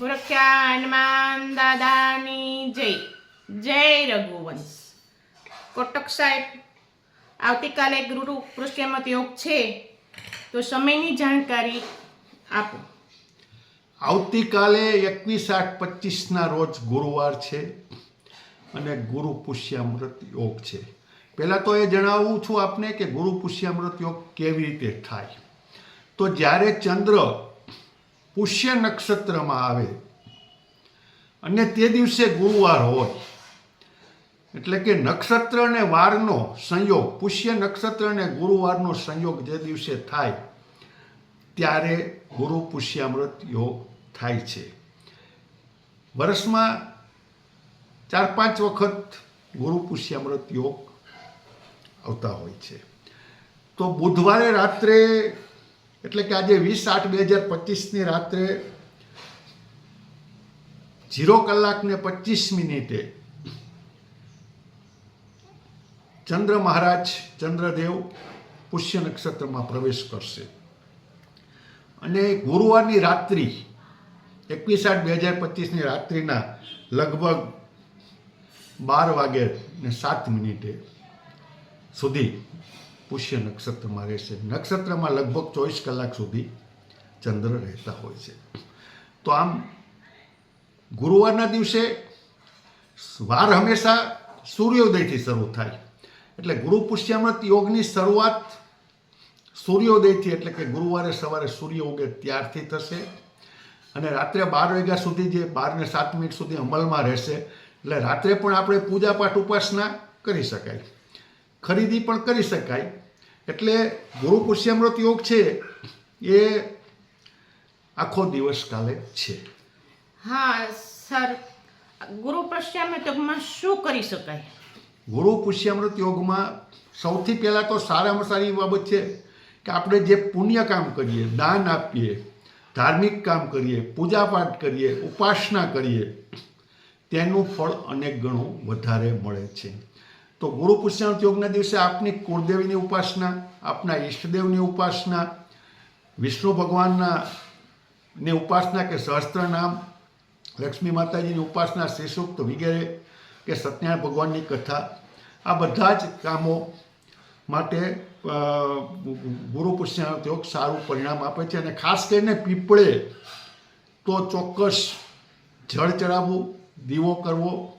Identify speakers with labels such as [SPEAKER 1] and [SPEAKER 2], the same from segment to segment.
[SPEAKER 1] હનુમાન દાદાની જય. જય રઘુવંશ. કોટક સાહેબ, આવતીકાલે ગુરુ કૃષ્ણમત યોગ છે, તો સમયની જાણકારી આપો.
[SPEAKER 2] આવતીકાલે એકવીસ આઠ પચીસના રોજ ગુરુવાર છે અને ગુરુ પુષ્યામૃત યોગ છે. પહેલાં તો એ જણાવું છું આપને કે ગુરુ પુષ્યામૃત યોગ કેવી રીતે થાય. તો જ્યારે ચંદ્ર પુષ્ય નક્ષત્રમાં આવે. અને તે દિવસે ગુરુવાર હોય. એટલે કે નક્ષત્ર અને વારનો સંયોગ, પુષ્ય નક્ષત્ર અને ગુરુવારનો સંયોગ જે દિવસે થાય, ત્યારે ગુરુ પુષ્યામૃત યોગ થાય છે. વર્ષમાં ચાર પાંચ વખત ગુરુ પુષ્યામૃત યોગ આવતા હોય છે. તો બુધવારે રાત્રે એટલે કે આજે વીસ આઠ બે હજાર પચીસની રાત્રે જીરો કલાકને પચીસ મિનિટે ચંદ્ર મહારાજ ચંદ્રદેવ પુષ્ય નક્ષત્રમાં પ્રવેશ કરશે. અને ગુરુવારની રાત્રિ, એકવીસ આઠ બે હજાર પચીસની રાત્રિના લગભગ બાર વાગે ને સાત મિનિટે સુધી પુષ્ય નક્ષત્રમાં રહેશે નક્ષત્રમાં લગભગ ચોવીસ કલાક સુધી ચંદ્ર રહેતા હોય છે. તો આમ ગુરુવારના દિવસે વાર હંમેશા સૂર્યોદયથી શરૂ થાય. એટલે ગુરુ પુષ્યામૃત યોગની શરૂઆત સૂર્યોદયથી એટલે કે ગુરુવારે સવારે સૂર્ય ઉગે ત્યારથી થશે. અને રાત્રે બાર વાગ્યા સુધી જે બારને સાત મિનિટ સુધી અમલમાં રહેશે. એટલે રાત્રે પણ આપણે પૂજાપાઠ ઉપાસના કરી શકાય. ખરીદી પણ કરી શકાય. એટલે ગુરુ પુષ્યામૃત યોગ છે એ આખો દિવસ કાલે છે.
[SPEAKER 1] હા સર. ગુરુ પુષ્યામૃત યોગમાં શું કરી શકાય?
[SPEAKER 2] ગુરુ પુષ્યામૃત યોગમાં સૌથી પહેલાં તો સારામાં સારી બાબત છે કે આપણે જે પુણ્ય કામ કરીએ દાન આપીએ ધાર્મિક કામ કરીએ પૂજાપાઠ કરીએ ઉપાસના કરીએ તેનું ફળ અનેક ગણું વધારે મળે છે. તો ગુરુ પુષ્યાંત યોગના દિવસે આપની કુળદેવીની ઉપાસના, આપના ઈષ્ટદેવની ઉપાસના, વિષ્ણુ ભગવાનના ની ઉપાસના કે સહસ્ત્ર નામ, લક્ષ્મી માતાજીની ઉપાસના, શ્રીસુક્ત વગેરે કે સત્યનારાયણ ભગવાનની કથા, આ બધા જ કામો માટે ગુરુ પુષ્યાંત યોગ સારું પરિણામ આપે છે અને ખાસ કરીને પીપળે તો ચોક્કસ જળ ચડાવવું, દીવો કરવો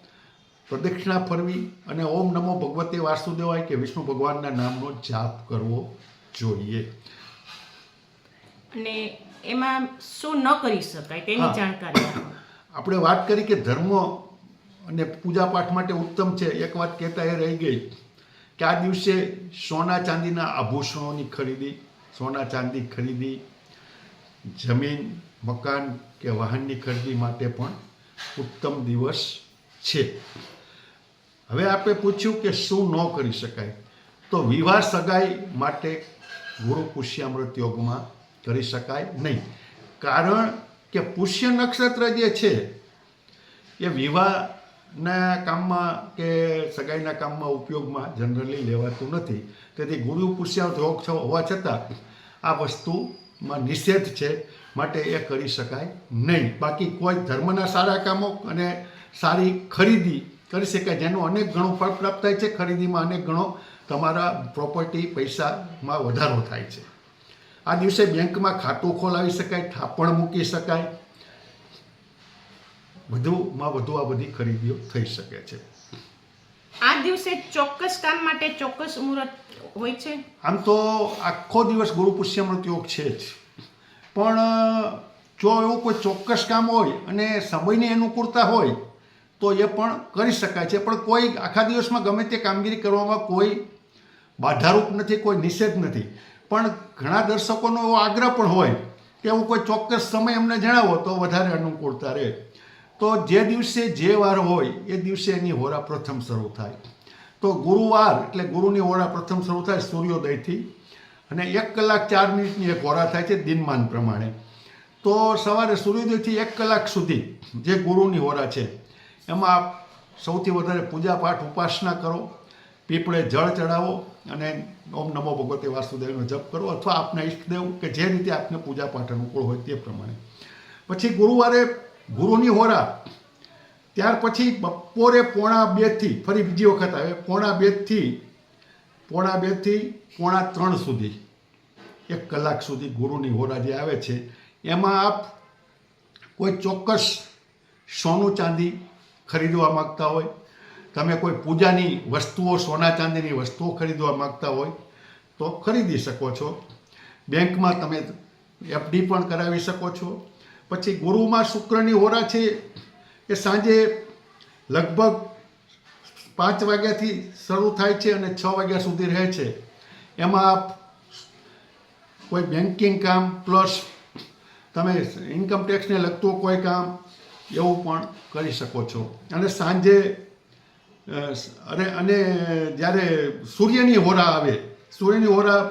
[SPEAKER 2] પ્રદક્ષિણા ફરવી અને ઓમ નમો ભગવતે વાસુદેવાય કે વિષ્ણુ ભગવાનના નામનો જાપ કરવો જોઈએ.
[SPEAKER 1] અને એમાં શું ન કરી શકાય તેની જાણકારી
[SPEAKER 2] આપણે વાત કરી કે ધર્મ અને પૂજા પાઠ માટે ઉત્તમ છે. એક વાત કહેતા એ રહી ગઈ કે આ દિવસે સોના ચાંદીના આભૂષણોની ખરીદી સોના ચાંદી ખરીદી જમીન મકાન કે વાહનની ખરીદી માટે પણ ઉત્તમ દિવસ છે. હવે આપણે પૂછ્યું કે શું ન કરી શકાય. તો વિવાહ સગાઈ માટે ગુરુ પુષ્યામૃત યોગમાં કરી શકાય નહીં. કારણ કે પુષ્ય નક્ષત્ર જે છે, એ વિવાહના કામમાં કે સગાઈના કામમાં ઉપયોગમાં જનરલી લેવાતું નથી. તેથી ગુરુ પુષ્યામૃત યોગ હોવા છતાં આ વસ્તુમાં નિષેધ છે, માટે એ કરી શકાય નહીં. બાકી કોઈ ધર્મના સારા કામો અને સારી ખરીદી કરી શકાય. જેનો અનેક ગણો ફળ પ્રાપ્ત થાય છે. ખરીદીમાં અનેક ગણો તમારા પ્રોપર્ટી પૈસામાં વધારો થાય છે. આ દિવસે બેંકમાં ખાતું ખોલાવી શકાય થાપણ મૂકી શકાય. વધુમાં વધુ આ બધી ખરીદીઓ થઈ શકે છે.
[SPEAKER 1] આ દિવસે ચોક્કસ કામ માટે ચોક્કસ મુહૂર્ત હોય છે?
[SPEAKER 2] આમ તો આખો દિવસ ગુરુ પુષ્યમૃત યોગ છે જ. પણ જો એવું કોઈ ચોક્કસ કામ હોય અને સમયની અનુકૂળતા હોય તો એ પણ કરી શકાય છે. પણ કોઈ આખા દિવસમાં ગમે તે કામગીરી કરવામાં કોઈ બાધારૂપ નથી, કોઈ નિષેધ નથી. પણ ઘણા દર્શકોનો એવો આગ્રહ પણ હોય કે એવું કોઈ ચોક્કસ સમય અમને જણાવો તો વધારે અનુકૂળતા રહે. તો જે દિવસે જે વાર હોય, એ દિવસે એની હોરા પ્રથમ શરૂ થાય. તો ગુરુવાર એટલે ગુરુની હોરા પ્રથમ શરૂ થાય સૂર્યોદયથી અને એક કલાક ચાર મિનિટની એક હોરા થાય છે દિનમાન પ્રમાણે. તો સવારે સૂર્યોદયથી એક કલાક સુધી જે ગુરુની હોરા છે એમાં આપ સૌથી વધારે પૂજાપાઠ ઉપાસના કરો, પીપળે જળ ચડાવો અને ઓમ નમો ભગવતે વાસુદેવનો જપ કરો અથવા આપના ઈષ્ટદેવ કે જે રીતે આપને પૂજાપાઠ અનુકૂળ હોય તે પ્રમાણે. પછી ગુરુવારે ગુરુની હોરા. ત્યાર પછી બપોરે પોણા બેથી ફરી બીજી વખત આવે, પોણા બેથી પોણા બેથી પોણા ત્રણ સુધી, એક કલાક સુધી ગુરુની હોરા જે આવે છે, એમાં આપ કોઈ ચોક્કસ સોનું ચાંદી ખરીદવા માગતા હોય. તમે કોઈ પૂજાની વસ્તુઓ, સોના ચાંદીની વસ્તુઓ ખરીદવા માગતા હોય, તો ખરીદી શકો છો. બેંકમાં તમે એફડી પણ કરાવી શકો છો. પછી ગુરુમાં શુક્રની હોરા છે એ સાંજે લગભગ પાંચ વાગ્યાથી શરૂ થાય છે અને છ વાગ્યા સુધી રહે છે. એમાં કોઈ બેન્કિંગ કામ, પ્લસ તમે ઇન્કમ ટેક્સને લગતું કોઈ કામ એવું પણ કરી શકો છો. અને સાંજે અને અને જ્યારે સૂર્યની હોરા આવે, સૂર્યની હોરા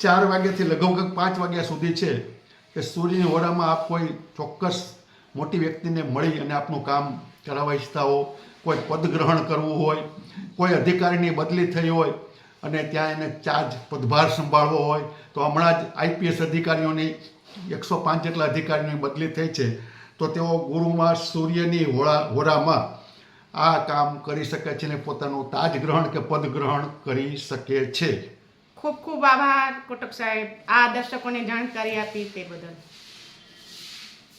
[SPEAKER 2] ચાર વાગ્યાથી લગભગ પાંચ વાગ્યા સુધી છે, કે સૂર્યની હોરામાં આપ કોઈ ચોક્કસ મોટી વ્યક્તિને મળી અને આપનું કામ કરાવવા ઈચ્છતા હો, કોઈ પદગ્રહણ કરવું હોય, કોઈ અધિકારીની બદલી થઈ હોય, અને ત્યાં એને ચાર્જ પદભાર સંભાળવો હોય, તો હમણાં જ આઈપીએસ અધિકારીઓની એકસો પાંચ જેટલા અધિકારીઓની બદલી થઈ છે. તો તેઓ ગુરુમાં સૂર્યની હોળા, હોરામાં આ કામ કરી શકે છે અને પોતાનું તાજ ગ્રહણ કે પદ ગ્રહણ કરી શકે છે.
[SPEAKER 1] ખૂબ ખૂબ આભાર, કોટક સાહેબ. આ દર્શકોને જાણકારી આપી તે બદલ.